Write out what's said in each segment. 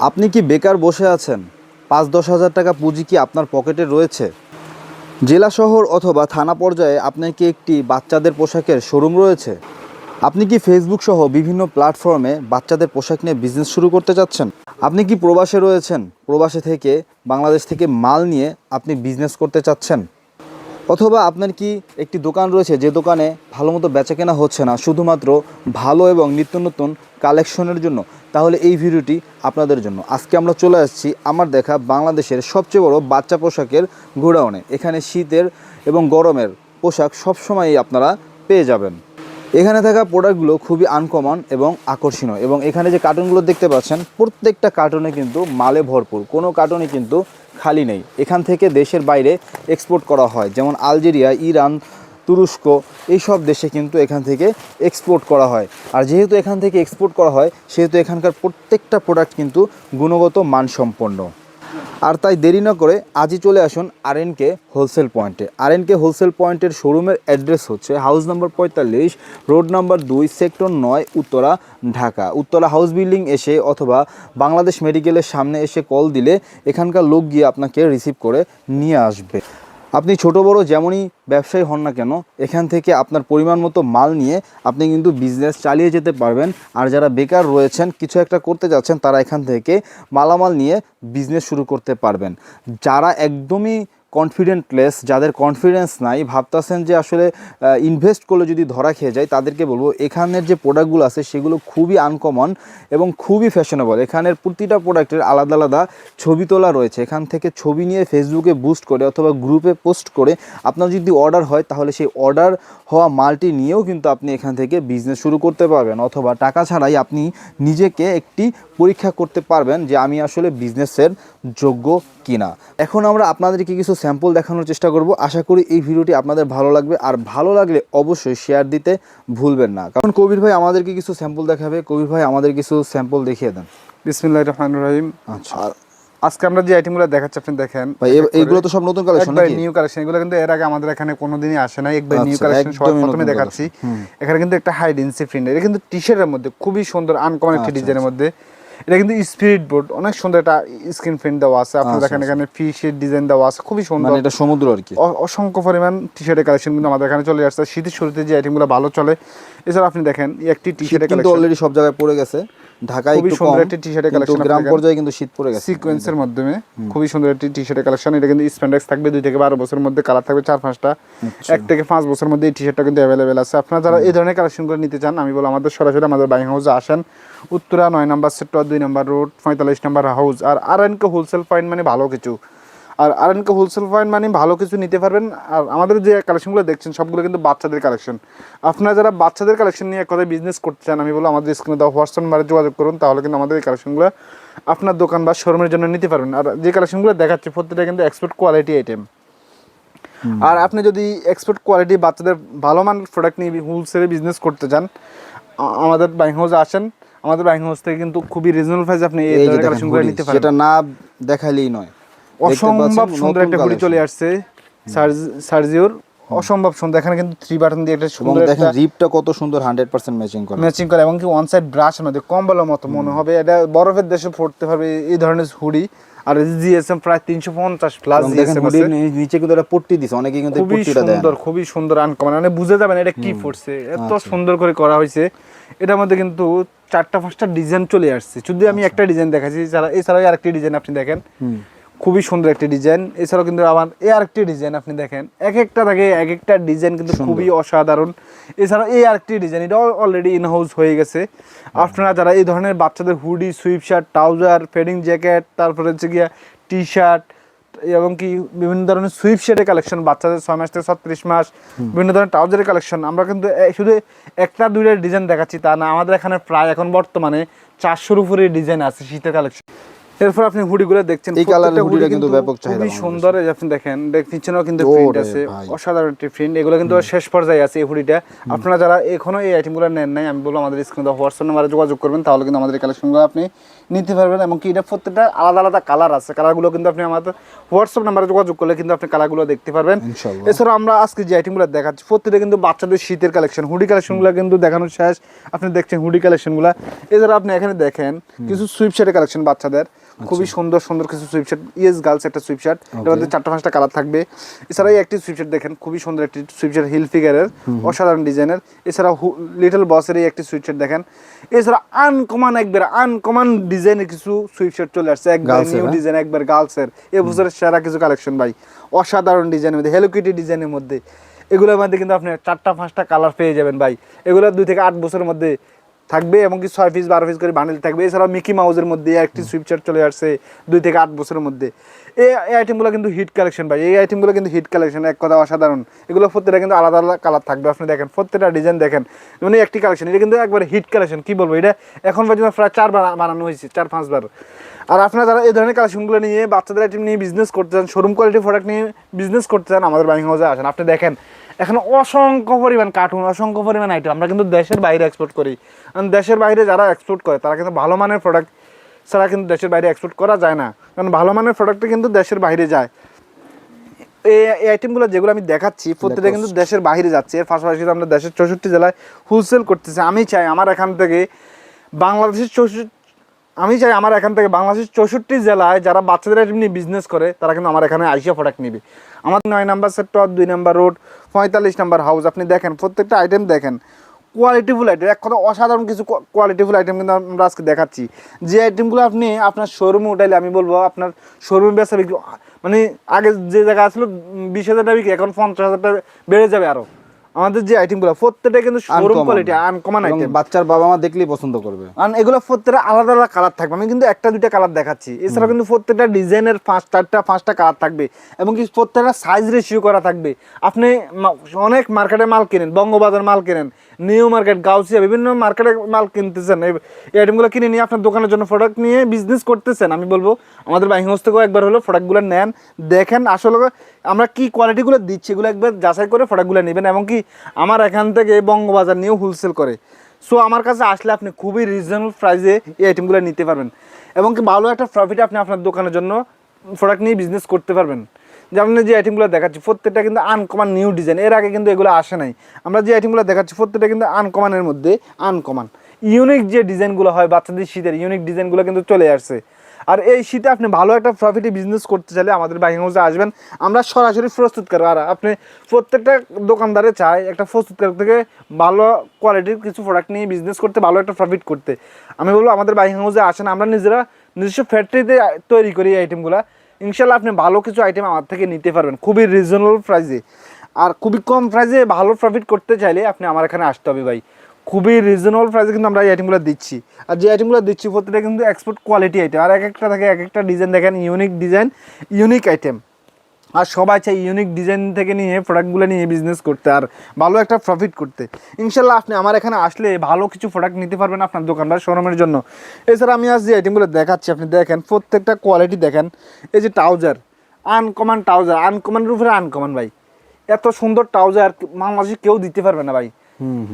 আপনি কি বেকার বসে আছেন? পাঁচ দশ হাজার টাকা পুঁজি কি আপনার পকেটে রয়েছে? জেলা শহর অথবা থানা পর্যায়ে আপনার কি একটি বাচ্চাদের পোশাকের শোরুম রয়েছে? আপনি কি ফেসবুক সহ বিভিন্ন প্ল্যাটফর্মে বাচ্চাদের পোশাক নিয়ে বিজনেস শুরু করতে চাচ্ছেন? আপনি কি প্রবাসে রয়েছেন? প্রবাসে থেকে বাংলাদেশ থেকে মাল নিয়ে আপনি বিজনেস করতে চাচ্ছেন? অথবা আপনার কি একটি দোকান রয়েছে যে দোকানে ভালো মতো বেচা কেনা হচ্ছে না, শুধুমাত্র ভালো এবং নিত্য নতুন কালেকশনের জন্য? তাহলে এই ভিডিওটি আপনাদের জন্য। আজকে আমরা চলে আসছি আমার দেখা বাংলাদেশের সবচেয়ে বড় বাচ্চা পোশাকের গোডাউনে। এখানে শীতের এবং গরমের পোশাক সবসময়ই আপনারা পেয়ে যাবেন। এখানে থাকা প্রোডাক্টগুলো খুবই আনকমন এবং আকর্ষণীয়। এবং এখানে যে কার্টুনগুলো দেখতে পাচ্ছেন, প্রত্যেকটা কার্টুনে কিন্তু মালে ভরপুর। কোনো কার্টুনে কিন্তু খালি নেই। এখান থেকে দেশের বাইরে এক্সপোর্ট করা হয়। যেমন আলজেরিয়া, ইরান, তুরস্ক, এইসব দেশে কিন্তু এখান থেকে এক্সপোর্ট করা হয়। আর যেহেতু এখান থেকে এক্সপোর্ট করা হয়, সেহেতু এখানকার প্রত্যেকটা প্রোডাক্ট কিন্তু গুণগত মানসম্পন্ন। আর তাই দেরি না করে আজই চলে আসুন আর কে হোলসেল পয়েন্টে আর কে হোলসেল পয়েন্টের শোরুমের অ্যাড্রেস হচ্ছে হাউস নাম্বার পঁয়তাল্লিশ রোড নাম্বার দুই সেক্টর নয়, উত্তরা, ঢাকা। উত্তরা হাউস বিল্ডিং এসে অথবা বাংলাদেশ মেডিকেলের সামনে এসে কল দিলে এখানকার লোক গিয়ে আপনাকে রিসিভ করে নিয়ে আসবে। আপনি ছোট বড় যেমনই ব্যবসায়ী হন না কেন, এখান থেকে আপনার পরিমাণ মতো মাল নিয়ে আপনি কিন্তু বিজনেস চালিয়ে যেতে পারবেন। আর যারা বেকার রয়েছেন, কিছু একটা করতে যাচ্ছেন, তারা এখান থেকে মালামাল নিয়ে বিজনেস শুরু করতে পারবেন। যারা একদমই কনফিডেন্টলেস যাদের কনফিডেন্স নাই, ভাবতেছেন যে আসলে ইনভেস্ট করলে যদি ধরা খেয়ে যায়, তাদেরকে বলব, এখানের যে প্রোডাক্টগুলো আছে, সেগুলো খুবই আনকমন এবং খুবই ফ্যাশনেবল এখানের প্রতিটা প্রোডাক্টের আলাদা আলাদা ছবি তোলা রয়েছে। এখান থেকে ছবি নিয়ে ফেসবুকে বুস্ট করে অথবা গ্রুপে পোস্ট করে আপনার যদি অর্ডার হয়, তাহলে সেই অর্ডার হওয়া মালটি নিয়েও কিন্তু আপনি এখান থেকে বিজনেস শুরু করতে পারবেন। অথবা টাকা ছাড়াই আপনি নিজেকে একটি পরীক্ষা করতে পারবেন যে আমি আসলে বিজনেসের যোগ্য কিনা। এখন আমরা আপনাদেরকে কিছু স্যাম্পল দেখানোর চেষ্টা করব। আশা করি এই ভিডিওটি আপনাদের ভালো লাগবে। আর ভালো লাগলে অবশ্যই শেয়ার দিতে ভুলবেন না। কারণ কবির ভাই আমাদেরকে কিছু স্যাম্পল দেখাবে। কবির ভাই আমাদের কিছু স্যাম্পল দেখিয়ে দেন। বিসমিল্লাহ রহমান রহিম। আচ্ছা। আজকে আমরা যে আইটেমগুলো দেখাচ্ছি আপনি দেখেন। ভাই এ- এইগুলো তো সব নতুন কালেকশন নাকি? নিউ কালেকশন এগুলো কিন্তু এর আগে আমাদের এখানে কোনোদিনই আসে না একবার নিউ আচ্ছা, কালেকশন একদমই প্রথমে দেখাচ্ছি। এখানে কিন্তু একটা হাই ডেন্সি প্রিন্ট এটা কিন্তু টি শার্টের মধ্যে খুবই সুন্দর আনকমন একটি আচ্ছা, ডিজাইনের মধ্যে। এটা কিন্তু স্পিরিট বোর্ড অনেক সুন্দর একটা স্ক্রিন প্রিন্ট দেওয়া আছে। আপনি আচ্ছা, দেখেন এখানে ফিশের ডিজাইন দেওয়া আছে খুবই সুন্দর। মানে এটা সমুদ্র আর কি। অসংখ্য পরিমাণ টি শার্টের কালেকশন কিন্তু আমাদের এখানে চলে আসছে। শীতের শুরুতে যে আইটেমগুলো ভালো চলে এছাড়া আপনি দেখেন এই একটি টি শার্টের কিন্তু কালেকশন অলরেডি সব জায়গায় পড়ে গেছে। ঢাকায় খুবই সুন্দর একটি টি-শার্টের কালেকশন গ্রাম পর্যায়ে কিন্তু শীত পড়ে গেছে। সিকোয়েন্সের মাধ্যমে খুবই সুন্দর একটি টি শার্টের কালেকশন এটা কিন্তু স্প্যান্ডেক্স থাকবে দুই থেকে বারো বছরের মধ্যে কালার থাকবে চার পাঁচটা। আচ্ছা। এক থেকে পাঁচ বছরের মধ্যে এই টি শার্টটা কিন্তু অ্যাভেলেবেল আছে। আপনারা যারা এই ধরনের কালেকশনগুলো নিতে চান আমি বলব আমাদের সরাসরি আমাদের বাইং হাউসে আসেন। উত্তরা নয় নাম্বার সেক্টর দুই নাম্বার রোড পঁয়তাল্লিশ number house R R N K wholesale point মানে ভালো কিছু। R R N K wholesale point মানে ভালো কিছু নিতে পারবেন। আর আমাদের যে কালেকশনগুলো দেখছেন সবগুলো কিন্তু বাচ্চাদের কালেকশন আপনারা যারা বাচ্চাদের কালেকশন নিয়ে এক কথায় বিজনেস করতে চান আমি বলব আমাদের স্ক্রিনে দেওয়া হোয়াটসঅ্যাপ নাম্বারে যোগাযোগ করুন তাহলে কিন্তু আমাদের এই কালেকশনগুলো আপনার দোকান বা শোরুমের জন্য নিতে পারবেন। আর যে কালেকশনগুলো দেখাচ্ছে প্রত্যেকটা কিন্তু এক্সপোর্ট কোয়ালিটি আইটেম আর আপনি যদি এক্সপোর্ট কোয়ালিটি বাচ্চাদের ভালো মান প্রোডাক্ট নিয়ে হোলসেলে বিজনেস করতে চান আমাদের বাইং হাউসে আসেন। আমাদের বাইং হাউস থেকে কিন্তু খুবই রিজনেবল প্রাইস আপনি এই কালেকশনগুলো নিতে পারেন সেটা না দেখাইলেই নয়। অসম্ভব সুন্দর একটা হুডি চলে আসছে সার্জ- সার্জিওর। অসম্ভব সুন্দর এখানে কিন্তু থ্রি বাটন দিয়ে একটা সুন্দর দেখেন রিপটা কত সুন্দর হান্ড্রেড পার্সেন্ট ম্যাচিং করে। ম্যাচিং করে এবং কি ওয়ান সাইড ব্রাশ মধ্যে কম্বলের মতো মনে হবে। এটা বরফের দেশে পড়তে হবে এই ধরনের হুডি। আর জিএসএম প্রায় তিনশো পঞ্চাশ প্লাস এবং দেখেন নিচে কিন্তু একটা পট্টি দিছে অনেকে কিন্তু খুবই পট্টিটা দেয় সুন্দর খুবই সুন্দর আনকমন মানে বুঝে যাবেন এটা কি পড়ছে এত আচ্ছা। সুন্দর করে করা হয়েছে। এটার মধ্যে কিন্তু চারটা পাঁচটা ডিজাইন চলে আসছে। যদি আমি আচ্ছা। একটা ডিজাইন দেখাচ্ছি এছাড়া এছাড়াও আরেকটি ডিজাইন আপনি দেখেন। খুবই সুন্দর একটি ডিজাইন এছাড়াও কিন্তু আমার এই আরেকটি ডিজাইন আপনি দেখেন। এক একটা থাকে এক একটা ডিজাইন কিন্তু খুবই অসাধারণ। এছাড়াও এই আরেকটি ডিজাইন এটা অলরেডি ইন হাউস হয়ে গেছে। আপনারা যারা এই ধরনের বাচ্চাদের hoodie sweatshirt trouser fading jacket তারপরে হচ্ছে গিয়া টি শার্ট এবং কি বিভিন্ন ধরনের সুইপ শার্টের কালেকশন বাচ্চাদের ছয় মাস থেকে ছত্রিশ মাস বিভিন্ন ধরনের ট্রাউজারের কালেকশন আমরা কিন্তু এ- শুধু একটা দুইটা ডিজাইন দেখাচ্ছি তা না। আমাদের এখানে প্রায় এখন বর্তমানে চারশোর উপরে ডিজাইন আছে শীতের কালেকশন এরপর আপনি হুডিগুলো দেখছেন এই প্রত্যেকটা হুডিটা হুডি কিন্তু ব্যাপক চাহিদা খুবই সুন্দর আপনি দেখেন দেখ- পিছনেও কিন্তু প্রিন্ট আছে অসাধারণ একটি প্রিন্ট এগুলো কিন্তু শেষ পর্যায়ে আছে এই হুডিটা। আপনারা যারা এখনও এই আইটেমগুলো নেন নাই আমি বলব আমাদের স্ক্রিনে হোয়াটসঅ্যাপ নাম্বারে যোগাযোগ করবেন তাহলে কিন্তু আমাদের কালেকশনগুলো আপনি নিতে পারবেন এবং কি এটা প্রত্যেকটা আলাদা আলাদা কালার আছে। কালারগুলো কিন্তু আপনি আমাদের হোয়াটসঅ্যাপ নাম্বারে যোগাযোগ করলে কিন্তু আপনি কালারগুলো দেখতে পারবেন। ইনশাআল্লাহ। এছাড়া আমরা আজকে যে আইটেমগুলো দেখাচ্ছি প্রত্যেকটা কিন্তু বাচ্চাদের শীতের কালেকশন হুডি কালেকশনগুলো কিন্তু দেখানো শেষ। আপনি দেখছেন হুডি কালেকশনগুলো এছাড়া আপনি এখানে দেখেন কিছু সুইপশার্টের কালেকশন বাচ্চাদের। খুবই সুন্দর সুন্দর কিছু সুইপশার্ট ইয়েস গার্লস একটা সুইপশার্ট এর মধ্যে চারটা পাঁচটা কালার থাকবে। এছাড়া এই একটি সুইপশার্ট দেখেন খুবই সুন্দর একটি সুইপশার্ট হিল ফিগারের অসাধারণ ডিজাইনের। এছাড়া লিটল বসের এই একটি সুইপশার্ট দেখেন। এছাড়া আনকমন একবার আনকমন ডিজাইনের কিছু সুইপশার্ট চলে আসছে। একবার নিউ হ্যাঁ? ডিজাইন একবার গার্লসের এ বছরের সেরা কিছু কালেকশন ভাই। অসাধারণ ডিজাইনের মধ্যে হেলো কিটি ডিজাইনের মধ্যে। এগুলোর মধ্যে কিন্তু আপনি চারটা পাঁচটা কালার পেয়ে যাবেন ভাই। এগুলো দুই থেকে আট বছরের মধ্যে থাকবে এবং কি ছয় পিস বারো পিস করে বান্ডেল থাকবে। এছাড়াও মিকি মাউজের মধ্যে একটি সুইপচার চলে আসছে দুই থেকে আট বছরের মধ্যে। এই আইটেমগুলো কিন্তু হিট কালেকশন ভাই। এই আইটেমগুলো কিন্তু হিট কালেকশন এক কথা অসাধারণ। এগুলো প্রত্যেকটা কিন্তু আলাদা আলাদা কালার থাকবে। আপনি দেখেন প্রত্যেকটা ডিজাইন দেখেন মানে একটি কালেকশন এটা কিন্তু একবারে হিট কালেকশন কি বলব? এটা এখন পর্যন্ত প্রায় চারবার বানানো হয়েছে চার পাঁচবার আর আপনারা যারা এই ধরনের কালেকশনগুলো নিয়ে বাচ্চাদের আইটেম নিয়ে বিজনেস করতে চান শোরুম কোয়ালিটি প্রোডাক্ট নিয়ে বিজনেস করতে চান আমাদের বাইং হাউসে আসেন। আপনি দেখেন এখন অসংখ্য পরিমাণ কার্টুন অসংখ্য পরিমাণ আইটেম আমরা কিন্তু দেশের বাইরে এক্সপোর্ট করি। কারণ দেশের বাইরে যারা এক্সপোর্ট করে তারা কিন্তু ভালো মানের প্রোডাক্ট ছাড়া কিন্তু দেশের বাইরে এক্সপোর্ট করা যায় না। কারণ ভালো মানের প্রোডাক্টটা কিন্তু দেশের বাইরে যায়। এই আইটেমগুলো যেগুলো আমি দেখাচ্ছি প্রত্যেকটা কিন্তু দেশের বাইরে যাচ্ছে। এর পাশাপাশি আমরা দেশের চৌষট্টি জেলায় হোলসেল করতেছি। আমি চাই আমার এখান থেকে বাংলাদেশের চৌষট্টি আমি চাই আমার এখান থেকে বাংলাদেশের চৌষট্টি জেলায় যারা বাচ্চাদের এমনি বিজনেস করে, তারা কিন্তু আমার এখানে আইসিয়া প্রোডাক্ট নিবে। আমার নয় নাম্বার সেক্টর দুই নাম্বার রোড পঁয়তাল্লিশ নাম্বার হাউস আপনি দেখেন, প্রত্যেকটা আইটেম দেখেন কোয়ালিটিফুল আইটেম এক কথা অসাধারণ কিছু কোয়ালিটিফুল আইটেম কিন্তু আমরা আজকে দেখাচ্ছি। যে আইটেমগুলো আপনি আপনার শোরুমে উঠাইলে, আমি বলব আপনার শোরুমে বেচা বিক্রি মানে আগে যে জায়গা আসলো বিশ হাজার টাকা বিক্রি, এখন পঞ্চাশ হাজার টাকা বেড়ে যাবে আরও। আমাদের যে আইটেমগুলো প্রত্যেকটা কিন্তু শোরুম কোয়ালিটি আনকমন আইটেম বাচ্চার বাবা মা দেখলেই পছন্দ করবে। কারণ এগুলো প্রত্যেকটা আলাদা আলাদা কালার থাকবে। আমি কিন্তু একটা দুইটা কালার দেখাচ্ছি। এছাড়া কিন্তু প্রত্যেকটা ডিজাইনের পাঁচ চারটা পাঁচটা কালার থাকবে। এবং কি প্রত্যেকটা সাইজ রেশিও করা থাকবে। আপনি অনেক মার্কেটে মাল কিনেন বঙ্গবাজার মাল কিনেন নিউ মার্কেট গাউসিয়া বিভিন্ন মার্কেটে মাল কিনতেছেন। এই আইটেমগুলো কিনে নিয়ে আপনার দোকানের জন্য প্রোডাক্ট নিয়ে বিজনেস করতেছেন। আমি বলব আমাদের বাইং হাউস থেকেও একবার হলো প্রোডাক্টগুলো নেন দেখেন আসলে আমরা কি কোয়ালিটিগুলো দিচ্ছি এগুলো একবার যাচাই করে প্রোডাক্টগুলো নেবেন। এবং কি আমার এখান থেকে বঙ্গবাজার নিয়েও হোলসেল করে। সো আমার কাছে আসলে আপনি খুবই রিজনেবল প্রাইসে এই আইটেমগুলো নিতে পারবেন। এবং কি ভালো একটা প্রফিট আপনি আপনার দোকানের জন্য প্রোডাক্ট নিয়ে বিজনেস করতে পারবেন। যেমন যে আইটেমগুলো দেখাচ্ছি, প্রত্যেকটা কিন্তু আনকমান নিউ ডিজাইন এর আগে কিন্তু এগুলো আসে নাই। আমরা যে আইটেমগুলো দেখাচ্ছি, প্রত্যেকটা কিন্তু আনকমানের মধ্যে আনকমান ইউনিক যে ডিজাইনগুলো হয়, বাচ্চাদের শীতের ইউনিক ডিজাইনগুলো কিন্তু চলে আসছে। আর এই শীতে আপনি ভালো একটা প্রফিটে বিজনেস করতে চাইলে আমাদের বাইং হাউসে আসবেন। আমরা সরাসরি প্রস্তুত করব আর আপনি প্রত্যেকটা দোকানদারে চায় একটা প্রস্তুতকারক থেকে ভালো কোয়ালিটির কিছু প্রোডাক্ট নিয়ে বিজনেস করতে, ভালো একটা প্রফিট করতে। আমি বলব, আমাদের বাইং হাউসে আসেন। আমরা নিজেরা নিজস্ব ফ্যাক্টরিতে তৈরি করি এই আইটেমগুলো ইনশাল্লাহ আপনি ভালো কিছু আইটেম আমার থেকে নিতে পারবেন। খুবই রিজনেবল প্রাইসে আর খুবই কম প্রাইসে ভালো প্রফিট করতে চাইলে আপনি আমার এখানে আসতে হবে ভাই। খুবই রিজনেবল প্রাইসে কিন্তু আমরা এই আইটেমগুলো দিচ্ছি। আর যে আইটেমগুলো দিচ্ছি প্রত্যেকটা কিন্তু এক্সপোর্ট কোয়ালিটি আইটেম আর এক একটা থাকে এক একটা ডিজাইন দেখেন ইউনিক ডিজাইন ইউনিক আইটেম আর সবাই চাই ইউনিক ডিজাইন থেকে নিয়ে প্রোডাক্টগুলো নিয়ে বিজনেস করতে আর ভালো একটা প্রফিট করতে। ইনশাল্লাহ আপনি আমার এখানে আসলে ভালো কিছু প্রোডাক্ট নিতে পারবেন আপনার দোকান বা শোরুমের জন্য। এছাড়া আমি আজ যে আইটেমগুলো দেখাচ্ছি, আপনি দেখেন, প্রত্যেকটা কোয়ালিটি দেখেন। এই যে ট্রাউজার আনকমন ট্রাউজার আনকমনের উপরে আনকমন ভাই। এত সুন্দর ট্রাউজার বাংলাদেশে কেউ দিতে পারবে না ভাই।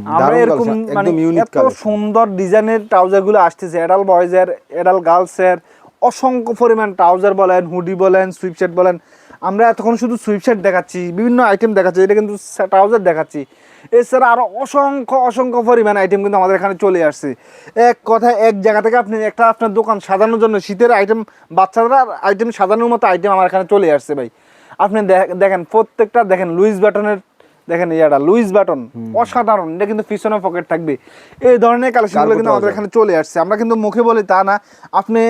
আমরা এরকম মানে এত সুন্দর ডিজাইনের ট্রাউজারগুলো আসতেছে এডাল বয়েজের এডাল গার্লসের অসংখ্য পরিমাণ ট্রাউজার বলেন হুডি বলেন সুইপশার্ট বলেন। আমরা এতক্ষণ শুধু সুইপশার্ট দেখাচ্ছি বিভিন্ন আইটেম দেখাচ্ছি এটা কিন্তু ট্রাউজার দেখাচ্ছি। এছাড়া আরও অসংখ্য অসংখ্য পরিমাণ আইটেম কিন্তু আমাদের এখানে চলে আসছে। এক কথায় এক জায়গা থেকে আপনি একটা আপনার দোকান সাজানোর জন্য শীতের আইটেম বাচ্চারা আইটেম সাজানোর মতো আইটেম আমার এখানে চলে আসছে ভাই। আপনি দেখ- দেখেন প্রত্যেকটা দেখেন লুইস বাটনের দেখেন ইয়াটা লুইস বাটন অসাধারণ এটা কিন্তু পিছনে পকেট থাকবে। এই ধরনের কালেকশনগুলো কিন্তু আমাদের। এখানে চলে আসছে। আমরা কিন্তু মুখে বলি তা না। আপনি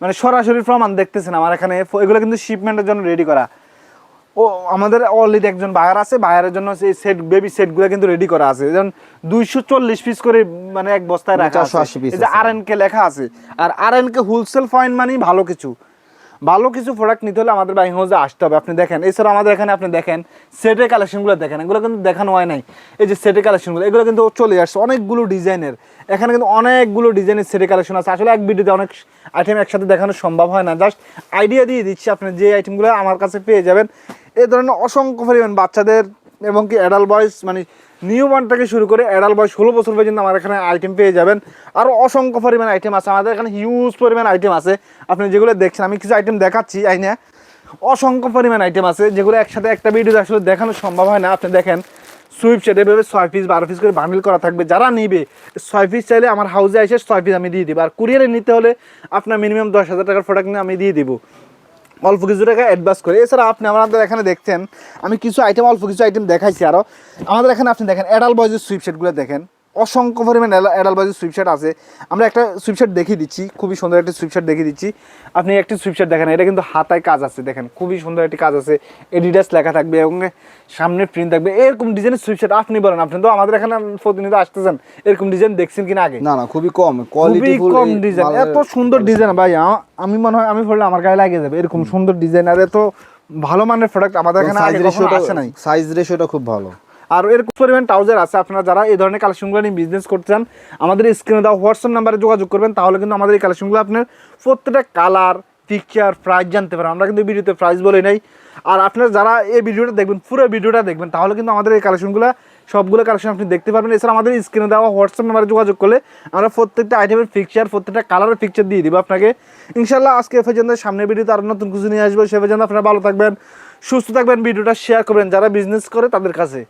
মানে সরাসরি প্রমাণ দেখতেছেন আমার এখানে। এগুলো কিন্তু শিপমেন্টের জন্য রেডি করা। ও আমাদের অলরেডি একজন বায়ার আছে। বায়ারের জন্য সেট বেবি সেটগুলো কিন্তু রেডি করা আছে। যেমন দুইশো চল্লিশ পিস করে মানে এক বস্তায় রাখা আছে। 480 piece এই যে আছে। আর কে লেখা আছে। R R N K wholesale point মানেই ভালো কিছু। ভালো কিছু প্রোডাক্ট নিতে হলে আমাদের বাইং হাউসে আসতে হবে। আপনি দেখেন, এছাড়া আমাদের এখানে আপনি দেখেন সেটের কালেকশনগুলো দেখেন, এগুলো কিন্তু দেখানো হয় নাই। এই যে সেটের কালেকশনগুলো এগুলো কিন্তু চলে আসছে অনেকগুলো ডিজাইনের। এখানে কিন্তু অনেকগুলো ডিজাইনের সেটের কালেকশন আছে। আসলে এক ভিডিওতে অনেক আইটেম একসাথে দেখানো সম্ভব হয় না। জাস্ট আইডিয়া দিয়ে দিচ্ছি, আপনি যে আইটেমগুলো আমার কাছে পেয়ে যাবেন। এ ধরনের অসংখ্য পরিমাণ বাচ্চাদের এবং কি অ্যাডাল বয়স মানে নিউ ওয়ান থেকে শুরু করে অ্যাডাল্ট বয়স ষোলো বছর পর্যন্ত আমার এখানে আইটেম পেয়ে যাবেন। আরও অসংখ্য পরিমাণ আইটেম আছে। আমাদের এখানে হিউজ পরিমাণ আইটেম আছে। আপনি যেগুলো দেখছেন, আমি কিছু আইটেম দেখাচ্ছি আইনে অসংখ্য পরিমাণ আইটেম আছে, যেগুলো একসাথে একটা ভিডিওতে আসলে দেখানো সম্ভব হয় না। আপনি দেখেন সুইপ সেট এভাবে ছয় পিস বারো পিস করে বান্ডিল করা থাকবে। যারা নিবে, ছয় পিস চাইলে আমার হাউসে এসে ছয় পিস আমি দিয়ে দিব। আর কুরিয়ারে নিতে হলে আপনার মিনিমাম দশ হাজার টাকার প্রোডাক্ট নিয়ে আমি দিয়ে দিব। অল্প কিছু টাকা অ্যাডভান্স করে। এছাড়া আপনি আমাদের এখানে দেখছেন, আমি কিছু আইটেম অল্প কিছু আইটেম দেখাইছি আরও আমাদের এখানে আপনি দেখেন অ্যাডাল বয়েজের সুইপসেটগুলো দেখেন। অসংখ্য পরিমাণ অ্যাডাল বয়েজের সুইপসেট আছে। আমরা একটা সুইপসেট দেখিয়ে দিচ্ছি খুবই সুন্দর একটা সুইপসেট দেখিয়ে দিচ্ছি। আপনি একটি সুইপসেট দেখেন এটা কিন্তু হাতায় কাজ আছে দেখেন খুবই সুন্দর একটি কাজ আছে। এডিডাস লেখা থাকবে এবং সামনে প্রিন্ট থাকবে। এরকম ডিজাইনের সুইপসেট আপনি বলেন আপনি তো আমাদের এখানে প্রতিনিয়ত আসতেছেন এরকম ডিজাইন দেখছেন কিনা আগে? না না খুবই কম খুবই কোয়ালিটি কম ডিজাইন এত সুন্দর ডিজাইন ভাই আমি মনে হয় আমি পড়লে আমার গায়ে লাগিয়ে যাবে এরকম সুন্দর ডিজাইন আর এত ভালো মানের প্রোডাক্ট আমাদের এখানে আসে নাই। সাইজ রেশিওটা খুব ভালো। আর এরকম পরিমাণ ট্রাউজার আছে। আপনারা যারা এই ধরনের কালেকশনগুলো নিয়ে বিজনেস করতে চান, আমাদের স্ক্রিনে দেওয়া হোয়াটসঅ্যাপ নাম্বারে যোগাযোগ করবেন, তাহলে কিন্তু আমাদের এই কালেকশনগুলো আপনার প্রত্যেকটা কালার পিকচার প্রাইস জানতে পারেন আমরা কিন্তু ভিডিওতে প্রাইস বলে নাই। আর আপনারা যারা এই ভিডিওটা দেখবেন, পুরো ভিডিওটা দেখবেন, তাহলে কিন্তু আমাদের এই কালেকশনগুলো সবগুলো কালেকশন আপনি দেখতে পারবেন। এছাড়া আমাদের স্ক্রিনে দেওয়া হোয়াটসঅ্যাপ নাম্বারে যোগাযোগ করলে আমরা প্রত্যেকটা আইটেমের পিকচার প্রত্যেকটা কালারের পিকচার দিয়ে দিব আপনাকে। ইনশাল্লাহ আজকে পর্যন্ত, সামনের ভিডিওতে আরও নতুন কিছু নিয়ে আসব, সে পর্যন্ত আপনারা ভালো থাকবেন, সুস্থ থাকবেন, ভিডিওটা শেয়ার করবেন। যারা বিজনেস করে, তাদের কাছে।